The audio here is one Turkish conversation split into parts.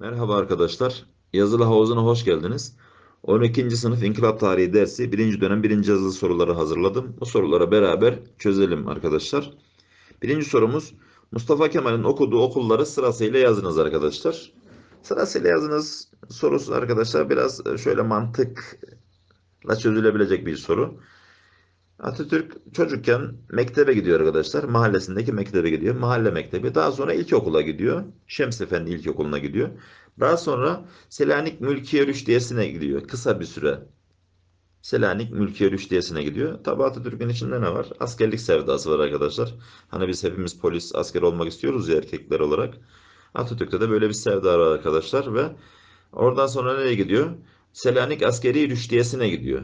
Merhaba arkadaşlar. Yazılı havuzuna hoş geldiniz. 12. sınıf İnkılap Tarihi dersi 1. dönem 1. yazılı soruları hazırladım. Bu soruları beraber çözelim arkadaşlar. Birinci sorumuz Mustafa Kemal'in okuduğu okulları sırasıyla yazınız arkadaşlar. Sırasıyla yazınız sorusu arkadaşlar biraz şöyle mantıkla çözülebilecek bir soru. Atatürk çocukken mektebe gidiyor arkadaşlar. Mahallesindeki mektebe gidiyor. Mahalle mektebi. Daha sonra ilkokula gidiyor. Şems Efendi İlkokulu'na gidiyor. Daha sonra Selanik Mülkiye Rüştiyesi'ne gidiyor. Kısa bir süre. Selanik Mülkiye Rüştiyesi'ne gidiyor. Tabi Atatürk'ün içinde ne var? Askerlik sevdası var arkadaşlar. Hani biz hepimiz polis, asker olmak istiyoruz ya erkekler olarak. Atatürk'te de böyle bir sevda var arkadaşlar ve oradan sonra nereye gidiyor? Selanik Askeri Rüştiyesi'ne gidiyor.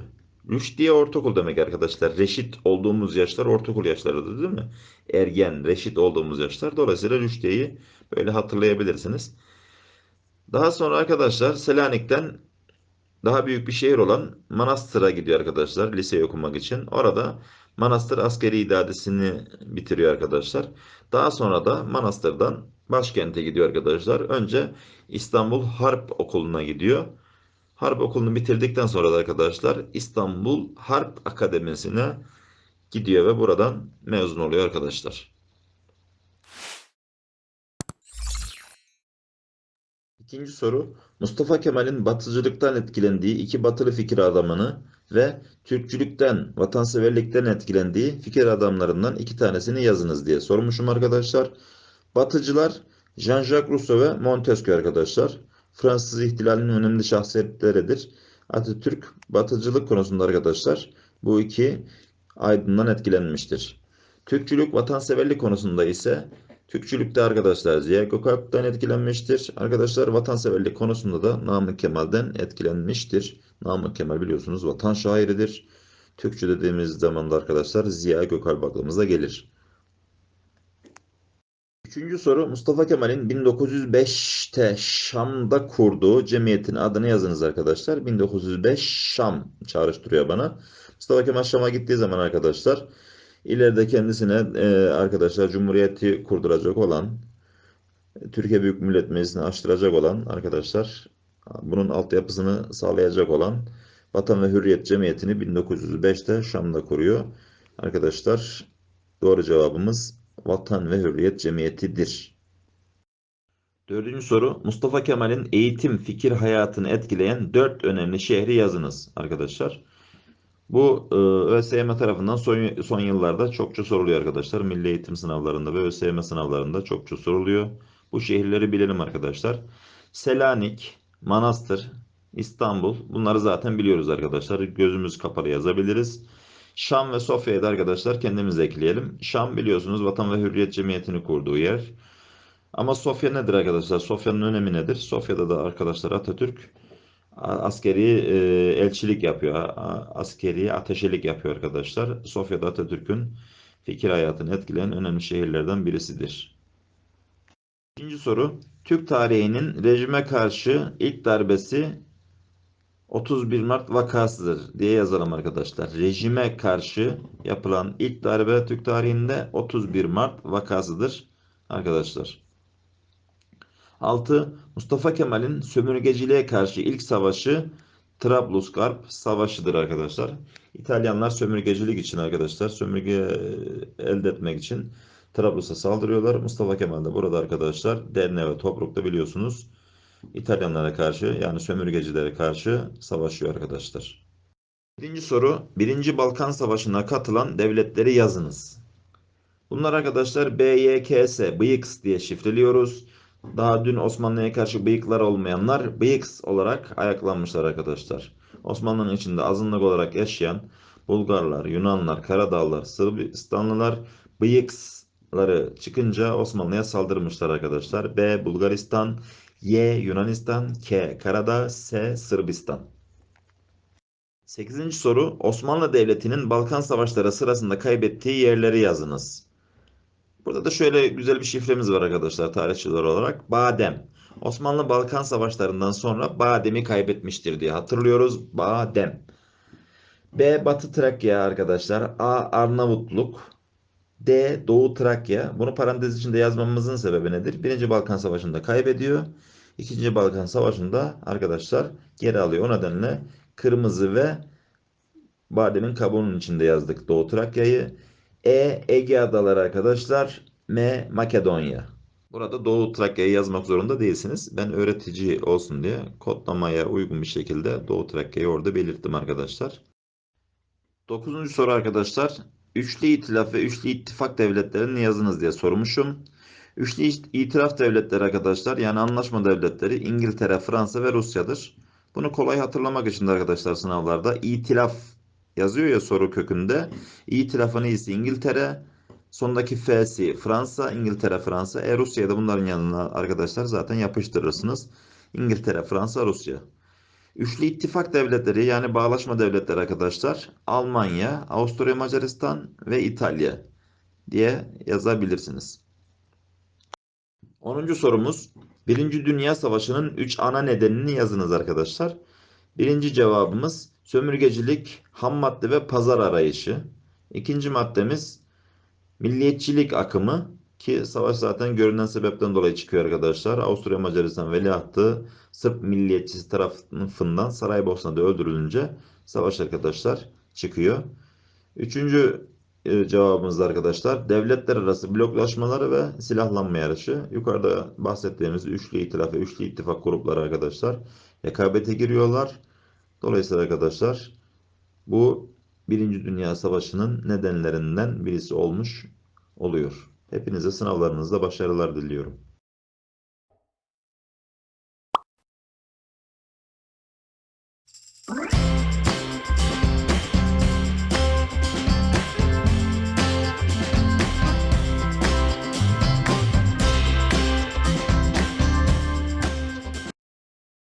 Rüşdiye ortaokul demek arkadaşlar. Reşit olduğumuz yaşlar ortaokul yaşlarıdır değil mi? Ergen, reşit olduğumuz yaşlar. Dolayısıyla Rüşdiye'yi böyle hatırlayabilirsiniz. Daha sonra arkadaşlar Selanik'ten daha büyük bir şehir olan Manastır'a gidiyor arkadaşlar liseyi okumak için. Orada Manastır Askeri İdadesini bitiriyor arkadaşlar. Daha sonra da Manastır'dan başkente gidiyor arkadaşlar. Önce İstanbul Harp Okulu'na gidiyor. Harp Okulu'nu bitirdikten sonra da arkadaşlar İstanbul Harp Akademisi'ne gidiyor ve buradan mezun oluyor arkadaşlar. İkinci soru. Mustafa Kemal'in batıcılıktan etkilendiği iki batılı fikir adamını ve Türkçülükten, vatanseverlikten etkilendiği fikir adamlarından iki tanesini yazınız diye sormuşum arkadaşlar. Batıcılar Jean-Jacques Rousseau ve Montesquieu arkadaşlar. Fransız ihtilalinin önemli şahsiyetleridir. Atatürk batıcılık konusunda arkadaşlar bu iki aydından etkilenmiştir. Türkçülük, vatanseverlik konusunda ise Türkçülükte arkadaşlar Ziya Gökalp'ten etkilenmiştir. Arkadaşlar vatanseverlik konusunda da Namık Kemal'den etkilenmiştir. Namık Kemal biliyorsunuz vatan şairidir. Türkçü dediğimiz zaman da arkadaşlar Ziya Gökalp aklımıza gelir. Üçüncü soru Mustafa Kemal'in 1905'te Şam'da kurduğu cemiyetin adını yazınız arkadaşlar. 1905 Şam çağrıştırıyor bana. Mustafa Kemal Şam'a gittiği zaman arkadaşlar ileride kendisine e, arkadaşlar Cumhuriyeti kurduracak olan Türkiye Büyük Millet Meclisi'ni açtıracak olan arkadaşlar bunun altyapısını sağlayacak olan Vatan ve Hürriyet Cemiyeti'ni 1905'te Şam'da kuruyor. Arkadaşlar doğru cevabımız Vatan ve Hürriyet Cemiyeti'dir. Dördüncü soru. Mustafa Kemal'in eğitim fikir hayatını etkileyen dört önemli şehri yazınız arkadaşlar. Bu e, ÖSYM tarafından son, son yıllarda çokça soruluyor arkadaşlar. Milli eğitim sınavlarında ve ÖSYM sınavlarında çokça soruluyor. Bu şehirleri bilelim arkadaşlar. Selanik, Manastır, İstanbul. Bunları zaten biliyoruz arkadaşlar. Gözümüz kapalı yazabiliriz. Şam ve Sofya'yı da arkadaşlar kendimiz ekleyelim. Şam biliyorsunuz Vatan ve Hürriyet Cemiyeti'ni kurduğu yer. Ama Sofya nedir arkadaşlar? Sofya'nın önemi nedir? Sofya'da da arkadaşlar Atatürk askeri e, elçilik yapıyor. Askeri ateşelik yapıyor arkadaşlar. Sofya'da Atatürk'ün fikir hayatını etkileyen önemli şehirlerden birisidir. İkinci soru. Türk tarihinin rejime karşı ilk darbesi 31 Mart vakasıdır diye yazalım arkadaşlar. Rejime karşı yapılan ilk darbe Türk tarihinde 31 Mart vakasıdır arkadaşlar. 6. Mustafa Kemal'in sömürgeciliğe karşı ilk savaşı Trablusgarp Savaşı'dır arkadaşlar. İtalyanlar sömürgecilik için arkadaşlar sömürge e, elde etmek için Trablus'a saldırıyorlar. Mustafa Kemal de burada arkadaşlar Derne ve Tobruk'ta biliyorsunuz İtalyanlara karşı yani sömürgecilere karşı savaşıyor arkadaşlar. Birinci soru. Birinci Balkan Savaşı'na katılan devletleri yazınız. Bunlar arkadaşlar BYKS, BYKS diye şifreliyoruz. Daha dün Osmanlı'ya karşı bıyıklar olmayanlar BYKS olarak ayaklanmışlar arkadaşlar. Osmanlı'nın içinde azınlık olarak yaşayan Bulgarlar, Yunanlar, Karadağlılar, Sırbistanlılar bıyıksları çıkınca Osmanlı'ya saldırmışlar arkadaşlar. B. Bulgaristan, Y. Yunanistan, K. Karadağ, S. Sırbistan. 8. soru Osmanlı Devleti'nin Balkan Savaşları sırasında kaybettiği yerleri yazınız. Burada da şöyle güzel bir şifremiz var arkadaşlar tarihçiler olarak. Badem. Osmanlı Balkan Savaşlarından sonra Badem'i kaybetmiştir diye hatırlıyoruz. Badem. B. Batı Trakya arkadaşlar. A. Arnavutluk. D. Doğu Trakya. Bunu parantez içinde yazmamızın sebebi nedir? Birinci Balkan Savaşı'nda kaybediyor. İkinci Balkan Savaşı'nda arkadaşlar geri alıyor. O nedenle kırmızı ve badenin kabuğunun içinde yazdık Doğu Trakya'yı. E. Ege Adaları arkadaşlar. M. Makedonya. Burada Doğu Trakya'yı yazmak zorunda değilsiniz. Ben öğretici olsun diye kodlamaya uygun bir şekilde Doğu Trakya'yı orada belirttim arkadaşlar. Dokuzuncu soru arkadaşlar. Üçlü İtilaf ve Üçlü İttifak devletlerini yazınız diye sormuşum. Üçlü İtilaf devletleri arkadaşlar yani anlaşma devletleri İngiltere, Fransa ve Rusya'dır. Bunu kolay hatırlamak için de arkadaşlar sınavlarda İtilaf yazıyor ya soru kökünde. İtilafın iyisi İngiltere, sondaki F'si Fransa, İngiltere, Fransa. E Rusya'yı da bunların yanına arkadaşlar zaten yapıştırırsınız. İngiltere, Fransa, Rusya. Üçlü ittifak devletleri yani bağlaşma devletleri arkadaşlar Almanya, Avusturya, Macaristan ve İtalya diye yazabilirsiniz. 10. sorumuz Birinci Dünya Savaşı'nın 3 ana nedenini yazınız arkadaşlar. Birinci cevabımız sömürgecilik, ham madde ve pazar arayışı. İkinci maddemiz milliyetçilik akımı ki savaş zaten görünen sebepten dolayı çıkıyor arkadaşlar. Avusturya Macaristan veliahtı Sırp milliyetçisi tarafından Saraybosna'da öldürülünce savaş arkadaşlar çıkıyor. Üçüncü ee, cevabımız arkadaşlar devletler arası bloklaşmaları ve silahlanma yarışı. Yukarıda bahsettiğimiz üçlü itilaf ve üçlü ittifak grupları arkadaşlar rekabete giriyorlar. Dolayısıyla arkadaşlar bu Birinci Dünya Savaşı'nın nedenlerinden birisi olmuş oluyor. Hepinize sınavlarınızda başarılar diliyorum. Thank